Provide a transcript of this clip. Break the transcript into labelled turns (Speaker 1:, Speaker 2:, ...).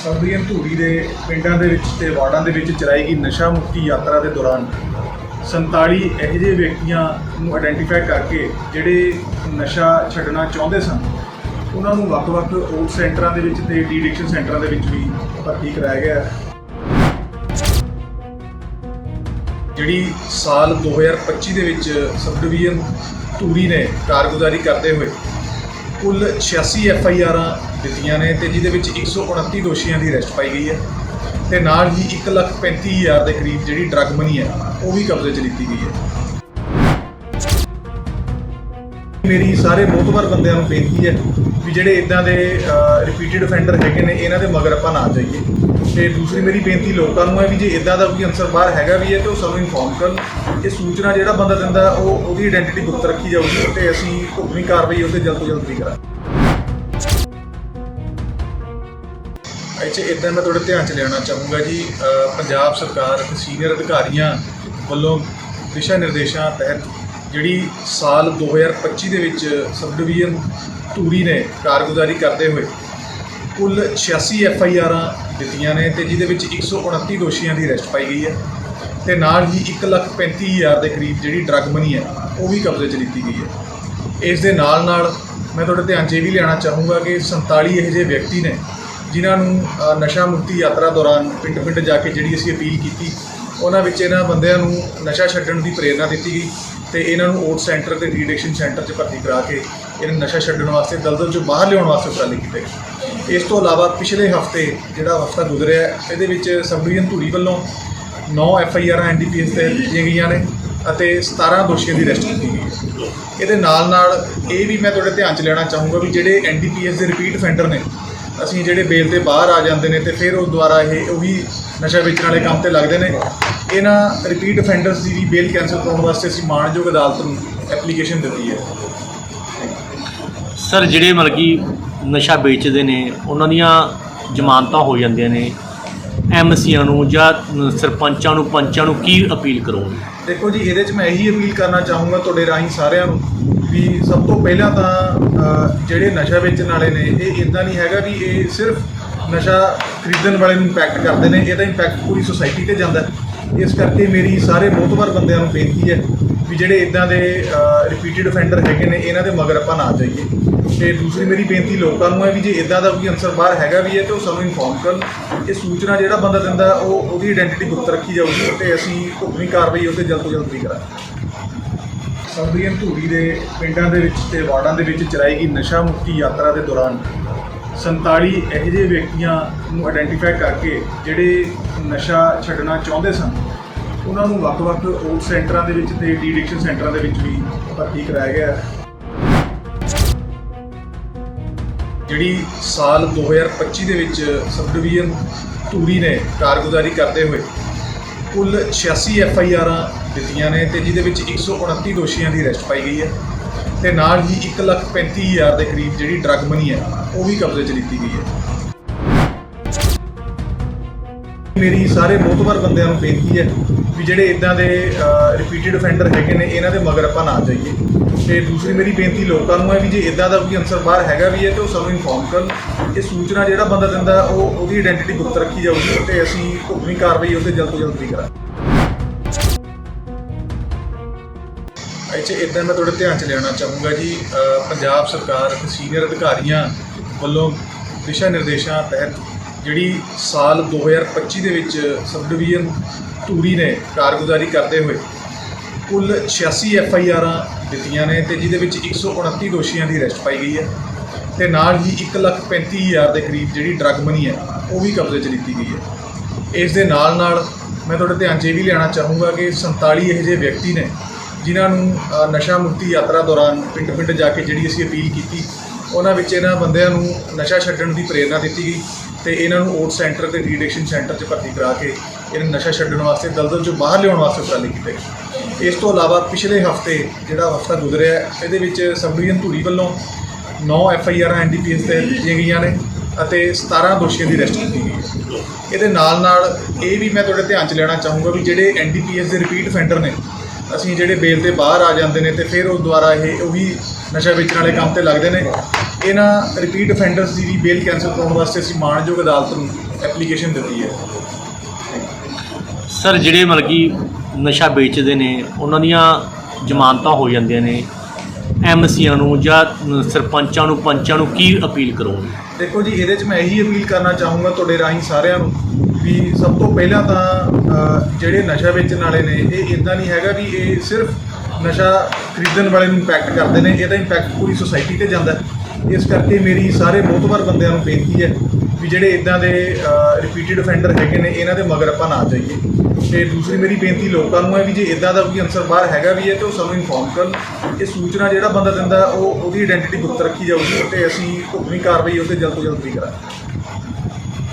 Speaker 1: ਸਰਦੀਆਂ ਧੂਰੀ ਦੇ ਪਿੰਡਾਂ ਦੇ ਵਿੱਚ ਤੇ ਵਾਰਡਾਂ ਦੇ ਵਿੱਚ ਚਲਾਈ ਗਈ ਨਸ਼ਾ ਮੁਕਤੀ ਯਾਤਰਾ ਦੇ ਦੌਰਾਨ 47 ਇਹੋ ਜਿਹੇ ਵਿਅਕਤੀਆਂ ਨੂੰ ਆਇਡੈਂਟੀਫਾਈ ਕਰਕੇ ਜਿਹੜੇ ਨਸ਼ਾ ਛੱਡਣਾ ਚਾਹੁੰਦੇ ਸਨ, ਉਹਨਾਂ ਨੂੰ ਵੱਖ-ਵੱਖ ਓਟ ਸੈਂਟਰਾਂ ਦੇ ਵਿੱਚ ਤੇ ਡੀ ਐਡਿਕਸ਼ਨ ਸੈਂਟਰਾਂ ਦੇ ਵਿੱਚ ਵੀ ਭਰਤੀ ਕਰਾਇਆ ਗਿਆ ਜਿਹੜੀ ਸਾਲ 2025 ਦੇ ਵਿੱਚ ਸਬ ਡਿਵੀਜ਼ਨ ਧੂਰੀ ਨੇ ਕਾਰਗੁਜ਼ਾਰੀ ਕਰਦੇ ਹੋਏ ਕੁੱਲ 86 ਐਫ ਆਈ ਆਰਾਂ ਦਿੱਤੀਆਂ ਨੇ ਤੇ ਜਿਹਦੇ ਵਿੱਚ 129 ਦੋਸ਼ੀਆਂ ਦੀ ਅਰੈਸਟ ਪਾਈ ਗਈ ਹੈ। ਤੇ ਨਾਲ ਹੀ 1,35,000 ਦੇ ਕਰੀਬ ਜਿਹੜੀ ਡਰੱਗ ਮਨੀ ਹੈ ਉਹ ਵੀ ਕਬਜ਼ੇ 'ਚ ਲਿੱਤੀ ਗਈ ਹੈ। ਮੇਰੀ ਸਾਰੇ ਮੋਤਬਰ ਬੰਦਿਆਂ ਨੂੰ ਬੇਨਤੀ ਹੈ ਵੀ ਜਿਹੜੇ ਇਦਾਂ ਦੇ ਰਿਪੀਟਡ ਅਫੈਂਡਰ ਹੈਗੇ ਨੇ, ਇਹਨਾਂ ਦੇ ਮਗਰ ਆਪਾਂ ਨਾ ਜਾਈਏ। ਤੇ ਦੂਸਰੀ ਮੇਰੀ ਬੇਨਤੀ ਲੋਕਾਂ ਨੂੰ ਹੈ ਵੀ ਜੇ ਇਦਾਂ ਦਾ ਕੋਈ ਅਨਸਰ ਬਾਹਰ ਹੈਗਾ ਵੀ ਹੈ, ਤੇ ਉਹ ਸਾਨੂੰ ਇਨਫੋਰਮ ਕਰਨ। ਇਹ ਸੂਚਨਾ ਜਿਹੜਾ ਬੰਦਾ ਦਿੰਦਾ, ਉਹ, ਉਹਦੀ ਆਇਡੈਂਟੀਟੀ ਗੁਪਤ ਰੱਖੀ ਜਾਊਗੀ ਤੇ ਅਸੀਂ ਢੁਕਵੀਂ ਕਾਰਵਾਈ ਉਹਦੇ ਜਲਦ ਤੋਂ ਜਲਦ ਵੀ ਕਰਾਂਗੇ। ਇੱਥੇ ਇਦਾਂ ਮੈਂ ਤੁਹਾਡੇ ਧਿਆਨ ਚ ਲਿਆਉਣਾ ਚਾਹੂੰਗਾ ਜੀ ਪੰਜਾਬ ਸਰਕਾਰ ਅਤੇ ਸੀਨੀਅਰ ਅਧਿਕਾਰੀਆਂ ਵੱਲੋਂ ਦਿਸ਼ਾ ਨਿਰਦੇਸ਼ਾਂ ਤਹਿਤ ਜਿਹੜੀ ਸਾਲ 2025 ਦੇ ਵਿੱਚ ਸਬ ਡਿਵੀਜ਼ਨ ਧੂਰੀ ਨੇ ਕਾਰਗੁਜ਼ਾਰੀ ਕਰਦੇ ਹੋਏ ਕੁੱਲ 86 ਐਫ ਆਈ ਆਰਾਂ ਦਿੱਤੀਆਂ ਨੇ ਤੇ ਜਿਹਦੇ ਵਿੱਚ 129 ਦੋਸ਼ੀਆਂ ਦੀ ਅਰੈਸਟ ਪਾਈ ਗਈ ਹੈ ਤੇ ਨਾਲ ਹੀ 1,35,000 ਦੇ ਕਰੀਬ ਜਿਹੜੀ ਡਰੱਗ ਮਨੀ ਹੈ ਉਹ ਵੀ ਕਬਜ਼ੇ 'ਚ ਲਿੱਤੀ ਗਈ ਹੈ। ਇਸ ਦੇ ਨਾਲ ਨਾਲ ਮੈਂ ਤੁਹਾਡੇ ਧਿਆਨ 'ਚ ਇਹ ਵੀ ਲਿਆਉਣਾ ਚਾਹੂੰਗਾ ਕਿ 47 ਇਹੋ ਜਿਹੇ ਵਿਅਕਤੀ ਨੇ ਜਿਨ੍ਹਾਂ ਨੂੰ ਨਸ਼ਾ ਮੁਕਤੀ ਯਾਤਰਾ ਦੌਰਾਨ ਪਿੰਡ-ਪਿੰਡ ਜਾ ਕੇ ਜਿਹੜੀ ਅਸੀਂ ਅਪੀਲ ਕੀਤੀ ਉਹਨਾਂ ਵਿੱਚ ਇਹਨਾਂ ਬੰਦਿਆਂ ਨੂੰ ਨਸ਼ਾ ਛੱਡਣ ਦੀ ਪ੍ਰੇਰਣਾ ਦਿੱਤੀ ਗਈ। ਤੇ ਇਹਨਾਂ ਨੂੰ ਓਟ ਸੈਂਟਰ ਤੇ ਰੀਡਿਕਸ਼ਨ ਸੈਂਟਰ 'ਚ ਭਰਤੀ ਕਰਾ ਕੇ ਇਹਨਾਂ ਨਸ਼ਾ ਛੱਡਣ ਵਾਸਤੇ, ਦਲਦਲ 'ਚੋਂ ਬਾਹਰ ਲਿਆਉਣ ਵਾਸਤੇ ਉਪਰਾਲੇ ਕੀਤੇ ਗਏ। ਇਸ ਤੋਂ ਇਲਾਵਾ ਪਿਛਲੇ ਹਫ਼ਤੇ ਜਿਹੜਾ ਹਫਤਾ ਗੁਜ਼ਰਿਆ ਇਹਦੇ ਵਿੱਚ ਸਬ ਡਿਵੀਜ਼ਨ ਧੂਰੀ ਵੱਲੋਂ 9 F I R N D P S ਤੇ ਦਿੱਤੀਆਂ ਗਈਆਂ ਨੇ ਅਤੇ 17 ਦੋਸ਼ੀਆਂ ਦੀ ਅਰੈਸਟ ਕੀਤੀ ਗਈ ਇਹਦੇ ਨਾਲ ਨਾਲ ਇਹ ਵੀ ਮੈਂ ਤੁਹਾਡੇ ਧਿਆਨ 'ਚ ਲੈਣਾ ਚਾਹੂੰਗਾ ਵੀ ਜਿਹੜੇ ਐਨ ਡੀ ਪੀ ਐਸ ਦੇ ਰਿਪੀਟ ਫੈਂਡਰ ਨੇ, ਅਸੀਂ ਜਿਹੜੇ ਬੇਲ ਤੇ ਬਾਹਰ ਆ ਜਾਂਦੇ ਨੇ ਤੇ ਫਿਰ ਉਹ ਦੁਆਰਾ ਇਹ, ਉਹੀ ਨਸ਼ਾ ਵੇਚਣ ਵਾਲੇ ਕੰਮ ਤੇ ਲੱਗਦੇ ਨੇ। ਇਹਨਾਂ ਰਿਪੀਟ ਅਫੈਂਡਰਸ ਦੀ ਵੀ ਬੇਲ ਕੈਂਸਲ ਕਰਾਉਣ ਵਾਸਤੇ ਅਸੀਂ ਮਾਣਯੋਗ ਅਦਾਲਤ ਨੂੰ ਐਪਲੀਕੇਸ਼ਨ ਦਿੱਤੀ ਹੈ।
Speaker 2: ਸਰ ਜਿਹੜੇ ਮਤਲਬ ਕਿ ਨਸ਼ਾ ਵੇਚਦੇ ਨੇ ਉਹਨਾਂ ਦੀਆਂ ਜ਼ਮਾਨਤਾਂ ਹੋ ਜਾਂਦੀਆਂ ਨੇ। ਐਮਸੀਆਂ ਨੂੰ ਜਾਂ ਸਰਪੰਚਾਂ ਨੂੰ ਪੰਚਾਂ ਨੂੰ ਕੀ ਅਪੀਲ ਕਰੋਗੇ?
Speaker 1: ਦੇਖੋ ਜੀ ਇਹਦੇ 'ਚ ਮੈਂ ਇਹੀ ਅਪੀਲ ਕਰਨਾ ਚਾਹੂੰਗਾ ਤੁਹਾਡੇ ਰਾਹੀਂ ਸਾਰਿਆਂ ਨੂੰ ਵੀ ਸਭ ਤੋਂ ਪਹਿਲਾਂ ਤਾਂ ਜਿਹੜੇ ਨਸ਼ਾ ਵੇਚਣ ਵਾਲੇ ਨੇ ਇਹ ਇਦਾਂ ਨਹੀਂ ਹੈਗਾ ਵੀ ਇਹ ਸਿਰਫ ਨਸ਼ਾ ਖਰੀਦਣ ਵਾਲੇ ਨੂੰ ਇੰਪੈਕਟ ਕਰਦੇ ਨੇ ਇਹਦਾ ਇੰਪੈਕਟ ਪੂਰੀ ਸੁਸਾਇਟੀ ਤੇ ਜਾਂਦਾ ਹੈ। ਇਸ ਕਰਕੇ ਮੇਰੀ ਸਾਰੇ ਮੋਤਬਰ ਬੰਦਿਆਂ ਨੂੰ ਬੇਨਤੀ ਹੈ ਵੀ ਜਿਹੜੇ ਇਦਾਂ ਦੇ ਰਿਪੀਟਡ ਅਫੈਂਡਰ ਹੈਗੇ ਨੇ, ਇਹਨਾਂ ਦੇ ਮਗਰ ਆਪਾਂ ਨਾ ਜਾਈਏ। ਤੇ ਦੂਸਰੀ ਮੇਰੀ ਬੇਨਤੀ ਲੋਕਾਂ ਨੂੰ ਹੈ ਵੀ ਜੇ ਇਦਾਂ ਦਾ ਕੋਈ ਅਨਸਰ ਬਾਹਰ ਹੈਗਾ ਵੀ ਹੈ, ਤੇ ਉਹ ਸਾਨੂੰ ਇਨਫੋਰਮ ਕਰਨ। ਇਹ ਸੂਚਨਾ ਜਿਹੜਾ ਬੰਦਾ ਦਿੰਦਾ, ਉਹ, ਉਹਦੀ ਆਇਡੈਂਟੀਟੀ ਗੁਪਤ ਰੱਖੀ ਜਾਊਗੀ ਤੇ ਅਸੀਂ ਢੁਕਵੀਂ ਕਾਰਵਾਈ ਉਹਦੇ ਜਲਦ ਤੋਂ ਜਲਦ ਵੀ ਕਰਾਂਗੇ। ਸਰਦੀਆਂ ਧੂਰੀ ਦੇ ਪਿੰਡਾਂ ਦੇ ਵਿੱਚ ਤੇ ਵਾਰਡਾਂ ਦੇ ਵਿੱਚ ਚਲਾਈ ਗਈ ਨਸ਼ਾ ਮੁਕਤੀ ਯਾਤਰਾ ਦੇ ਦੌਰਾਨ 47 ਇਹੋ ਜਿਹੇ ਵਿਅਕਤੀਆਂ ਨੂੰ ਆਇਡੈਂਟੀਫਾਈ ਕਰਕੇ ਜਿਹੜੇ ਨਸ਼ਾ ਛੱਡਣਾ ਚਾਹੁੰਦੇ ਸਨ, ਉਹਨਾਂ ਨੂੰ ਵੱਖ-ਵੱਖ ਓਟ ਸੈਂਟਰਾਂ ਦੇ ਵਿੱਚ ਤੇ ਡੀ ਐਡਿਕਸ਼ਨ ਸੈਂਟਰਾਂ ਦੇ ਵਿੱਚ ਵੀ ਭਰਤੀ ਕਰਾਇਆ ਗਿਆ ਜਿਹੜੀ ਸਾਲ 2025 ਦੇ ਵਿੱਚ ਸਬ ਡਿਵੀਜ਼ਨ ਧੂਰੀ ਨੇ ਕਾਰਗੁਜ਼ਾਰੀ ਕਰਦੇ ਹੋਏ, ਕੁੱਲ 86 ਐਫ ਆਈ ਆਰਾਂ ਦਿੱਤੀਆਂ ਨੇ ਤੇ ਜਿਹਦੇ ਵਿੱਚ 129 ਦੋਸ਼ੀਆਂ ਦੀ ਅਰੈਸਟ ਪਾਈ ਗਈ ਹੈ। ਤੇ ਨਾਲ ਹੀ 1,35,000 ਦੇ ਕਰੀਬ ਜਿਹੜੀ ਡਰੱਗ ਮਨੀ ਹੈ ਉਹ ਵੀ ਕਬਜ਼ੇ 'ਚ ਲਿੱਤੀ ਗਈ ਹੈ। ਮੇਰੀ ਸਾਰੇ ਮੋਤਬਰ ਬੰਦਿਆਂ ਨੂੰ ਬੇਨਤੀ ਹੈ ਵੀ ਜਿਹੜੇ ਇਦਾਂ ਦੇ ਰਿਪੀਟਡ ਅਫੈਂਡਰ ਹੈਗੇ ਨੇ ਇਹਨਾਂ ਦੇ ਮਗਰ ਆਪਾਂ ਨਾ ਜਾਈਏ। ਤੇ ਦੂਸਰੀ ਮੇਰੀ ਬੇਨਤੀ ਲੋਕਾਂ ਨੂੰ ਹੈ ਵੀ ਜੇ ਇਦਾਂ ਦਾ ਕੋਈ ਅਨਸਰ ਬਾਹਰ ਹੈਗਾ ਵੀ ਹੈ ਤੇ ਉਹ ਸਾਨੂੰ ਇਨਫੋਰਮ ਕਰਨ। ਇਹ ਸੂਚਨਾ ਜਿਹੜਾ ਬੰਦਾ ਦਿੰਦਾ ਉਹ ਉਹਦੀ ਆਇਡੈਂਟੀਟੀ ਗੁਪਤ ਰੱਖੀ ਜਾਊਗੀ ਤੇ ਅਸੀਂ ਢੁਕਵੀਂ ਕਾਰਵਾਈ ਉਹਦੇ ਜਲਦ ਤੋਂ ਜਲਦ ਵੀ ਕਰਾਂਗੇ। 'ਚ ਇਦਾਂ ਮੈਂ ਤੁਹਾਡੇ ਧਿਆਨ ਚ ਲਿਆਉਣਾ ਚਾਹੂੰਗਾ ਜੀ ਪੰਜਾਬ ਸਰਕਾਰ ਅਤੇ ਸੀਨੀਅਰ ਅਧਿਕਾਰੀਆਂ ਵੱਲੋਂ ਦਿਸ਼ਾ ਨਿਰਦੇਸ਼ਾਂ ਤਹਿਤ ਜਿਹੜੀ ਸਾਲ 2025 ਦੇ ਵਿੱਚ ਸਬ ਡਿਵੀਜ਼ਨ ਧੂਰੀ ਨੇ ਕਾਰਗੁਜ਼ਾਰੀ ਕਰਦੇ ਹੋਏ ਕੁੱਲ 86 ਐਫ ਆਈ ਆਰਾਂ ਦਿੱਤੀਆਂ ਨੇ ਤੇ ਜਿਹਦੇ ਵਿੱਚ 129 ਦੋਸ਼ੀਆਂ ਦੀ ਅਰੈਸਟ ਪਾਈ ਗਈ ਹੈ ਤੇ ਨਾਲ ਹੀ 1,35,000 ਦੇ ਕਰੀਬ ਜਿਹੜੀ ਡਰੱਗ ਮਨੀ ਹੈ ਉਹ ਵੀ ਕਬਜ਼ੇ 'ਚ ਲਿੱਤੀ ਗਈ ਹੈ। ਇਸ ਦੇ ਨਾਲ ਨਾਲ ਮੈਂ ਤੁਹਾਡੇ ਧਿਆਨ 'ਚ ਇਹ ਵੀ ਲਿਆਉਣਾ ਚਾਹੂੰਗਾ ਕਿ 47 ਇਹੋ ਜਿਹੇ ਵਿਅਕਤੀ ਨੇ ਜਿਨ੍ਹਾਂ ਨੂੰ ਨਸ਼ਾ ਮੁਕਤੀ ਯਾਤਰਾ ਦੌਰਾਨ ਪਿੰਡ-ਪਿੰਡ ਜਾ ਕੇ ਜਿਹੜੀ ਅਸੀਂ ਅਪੀਲ ਕੀਤੀ, ਉਹਨਾਂ ਵਿੱਚ ਇਹਨਾਂ ਬੰਦਿਆਂ ਨੂੰ ਨਸ਼ਾ ਛੱਡਣ ਦੀ ਪ੍ਰੇਰਣਾ ਦਿੱਤੀ ਗਈ ਤੇ ਇਹਨਾਂ ਨੂੰ ਓਟ ਸੈਂਟਰ ਤੇ ਰੀਡਿਕਸ਼ਨ ਸੈਂਟਰ 'ਚ ਭਰਤੀ ਕਰਾ ਕੇ ਇਹਨਾਂ ਨੂੰ ਨਸ਼ਾ ਛੱਡਣ ਵਾਸਤੇ, ਦਲਦਲ 'ਚੋਂ ਬਾਹਰ ਲਿਆਉਣ ਵਾਸਤੇ ਉਪਰਾਲੇ ਕੀਤੇ ਗਏ। ਇਸ ਤੋਂ ਇਲਾਵਾ ਪਿਛਲੇ ਹਫ਼ਤੇ ਜਿਹੜਾ ਹਫਤਾ ਗੁਜ਼ਰਿਆ, ਇਹਦੇ ਵਿੱਚ ਸਬ ਡਿਵੀਜ਼ਨ ਧੂਰੀ ਵੱਲੋਂ 9 F I R N D P S ਤੇ ਦਿੱਤੀਆਂ ਗਈਆਂ ਨੇ ਅਤੇ 17 ਦੋਸ਼ੀਆਂ ਦੀ ਅਰੈਸਟ ਕੀਤੀ ਗਈ ਇਹਦੇ ਨਾਲ ਨਾਲ ਇਹ ਵੀ ਮੈਂ ਤੁਹਾਡੇ ਧਿਆਨ 'ਚ ਲੈਣਾ ਚਾਹੂੰਗਾ ਵੀ ਜਿਹੜੇ ਐਨ ਡੀ ਪੀ ਐਸ ਦੇ ਰਿਪੀਟ ਫੈਂਡਰ ਨੇ ਅਸੀਂ ਜਿਹੜੇ ਬੇਲ ਤੇ ਬਾਹਰ ਆ ਜਾਂਦੇ ਨੇ ਤੇ ਫਿਰ ਉਹ ਦੁਆਰਾ ਇਹ ਉਹੀ ਨਸ਼ਾ ਵੇਚਣ ਵਾਲੇ ਕੰਮ ਤੇ ਲੱਗਦੇ ਨੇ। ਇਹਨਾਂ ਰਿਪੀਟ ਅਫੈਂਡਰਸ ਦੀ ਵੀ ਬੇਲ ਕੈਂਸਲ ਕਰਾਉਣ ਵਾਸਤੇ ਅਸੀਂ ਮਾਣਯੋਗ ਅਦਾਲਤ ਨੂੰ ਐਪਲੀਕੇਸ਼ਨ ਦਿੱਤੀ ਹੈ।
Speaker 2: ਸਰ, ਜਿਹੜੇ ਮਤਲਬ ਕਿ ਨਸ਼ਾ ਵੇਚਦੇ ਨੇ, ਉਹਨਾਂ ਦੀਆਂ ਜ਼ਮਾਨਤਾਂ ਹੋ ਜਾਂਦੀਆਂ ਨੇ। ਐਮਸੀਆਂ ਨੂੰ ਜਾਂ ਸਰਪੰਚਾਂ ਨੂੰ, ਪੰਚਾਂ ਨੂੰ ਕੀ ਅਪੀਲ ਕਰੋਗੇ?
Speaker 1: ਦੇਖੋ ਜੀ, ਇਹਦੇ 'ਚ ਮੈਂ ਇਹੀ ਅਪੀਲ ਕਰਨਾ ਚਾਹੂੰਗਾ ਤੁਹਾਡੇ ਰਾਹੀਂ ਸਾਰਿਆਂ ਨੂੰ ਵੀ ਸਭ ਤੋਂ ਪਹਿਲਾਂ ਤਾਂ ਜਿਹੜੇ ਨਸ਼ਾ ਵੇਚਣ ਵਾਲੇ ਨੇ, ਇਹ ਇਦਾਂ ਨਹੀਂ ਹੈਗਾ ਵੀ ਇਹ ਸਿਰਫ ਨਸ਼ਾ ਖਰੀਦਣ ਵਾਲੇ ਨੂੰ ਇੰਪੈਕਟ ਕਰਦੇ ਨੇ, ਇਹਦਾ ਇੰਪੈਕਟ ਪੂਰੀ ਸੋਸਾਇਟੀ ਤੇ ਜਾਂਦਾ ਇਸ ਕਰਕੇ ਮੇਰੀ ਸਾਰੇ ਮੋਤਬਰ ਬੰਦਿਆਂ ਨੂੰ ਬੇਨਤੀ ਹੈ ਵੀ ਜਿਹੜੇ ਇਦਾਂ ਦੇ ਰਿਪੀਟਿਡ ਅਫੈਂਡਰ ਹੈਗੇ ਨੇ, ਇਹਨਾਂ ਦੇ ਮਗਰ ਆਪਾਂ ਨਾ ਜਾਈਏ। ਤੇ ਦੂਸਰੀ ਮੇਰੀ ਬੇਨਤੀ ਲੋਕਾਂ ਨੂੰ ਹੈ ਵੀ ਜੇ ਇਦਾਂ ਦਾ ਕੋਈ ਅਨਸਰ ਬਾਹਰ ਹੈਗਾ ਵੀ ਹੈ, ਤੇ ਉਹ ਸਾਨੂੰ ਇਨਫੋਰਮ ਕਰਨ। ਇਹ ਸੂਚਨਾ ਜਿਹੜਾ ਬੰਦਾ ਦਿੰਦਾ, ਉਹ ਉਹਦੀ ਆਇਡੈਂਟੀਟੀ ਗੁਪਤ ਰੱਖੀ ਜਾਊਗੀ ਤੇ ਅਸੀਂ ਢੁਕਵੀਂ ਕਾਰਵਾਈ ਉਹਦੇ ਜਲਦ ਤੋਂ ਜਲਦ ਵੀ ਕਰਾਂਗੇ।